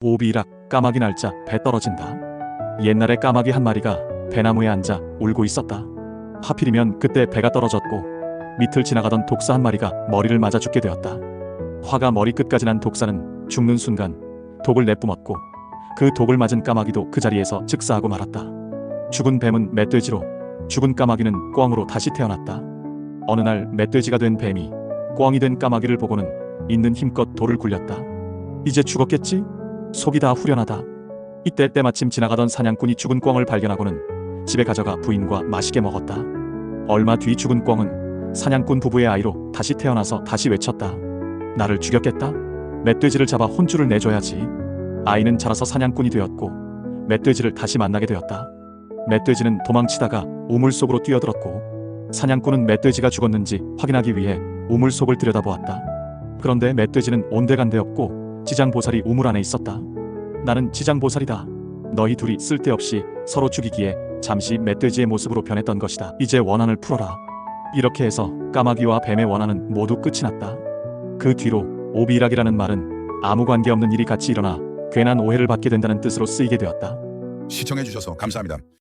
오비락 까마귀 날짜 배 떨어진다. 옛날에 까마귀 한 마리가 배나무에 앉아 울고 있었다. 하필이면 그때 배가 떨어졌고 밑을 지나가던 독사 한 마리가 머리를 맞아 죽게 되었다. 화가 머리 끝까지 난 독사는 죽는 순간 독을 내뿜었고 그 독을 맞은 까마귀도 그 자리에서 즉사하고 말았다. 죽은 뱀은 멧돼지로 죽은 까마귀는 꿩으로 다시 태어났다. 어느 날 멧돼지가 된 뱀이 꿩이 된 까마귀를 보고는 있는 힘껏 돌을 굴렸다. 이제 죽었겠지? 속이 다 후련하다. 이때 때마침 지나가던 사냥꾼이 죽은 꿩을 발견하고는 집에 가져가 부인과 맛있게 먹었다. 얼마 뒤 죽은 꿩은 사냥꾼 부부의 아이로 다시 태어나서 다시 외쳤다. 나를 죽였겠다? 멧돼지를 잡아 혼쭐을 내줘야지. 아이는 자라서 사냥꾼이 되었고 멧돼지를 다시 만나게 되었다. 멧돼지는 도망치다가 우물 속으로 뛰어들었고 사냥꾼은 멧돼지가 죽었는지 확인하기 위해 우물 속을 들여다보았다. 그런데 멧돼지는 온데간데 없고 지장보살이 우물 안에 있었다. 나는 지장보살이다. 너희 둘이 쓸데없이 서로 죽이기에 잠시 멧돼지의 모습으로 변했던 것이다. 이제 원한을 풀어라. 이렇게 해서 까마귀와 뱀의 원한은 모두 끝이 났다. 그 뒤로 오비락이라는 말은 아무 관계없는 일이 같이 일어나 괜한 오해를 받게 된다는 뜻으로 쓰이게 되었다. 시청해주셔서 감사합니다.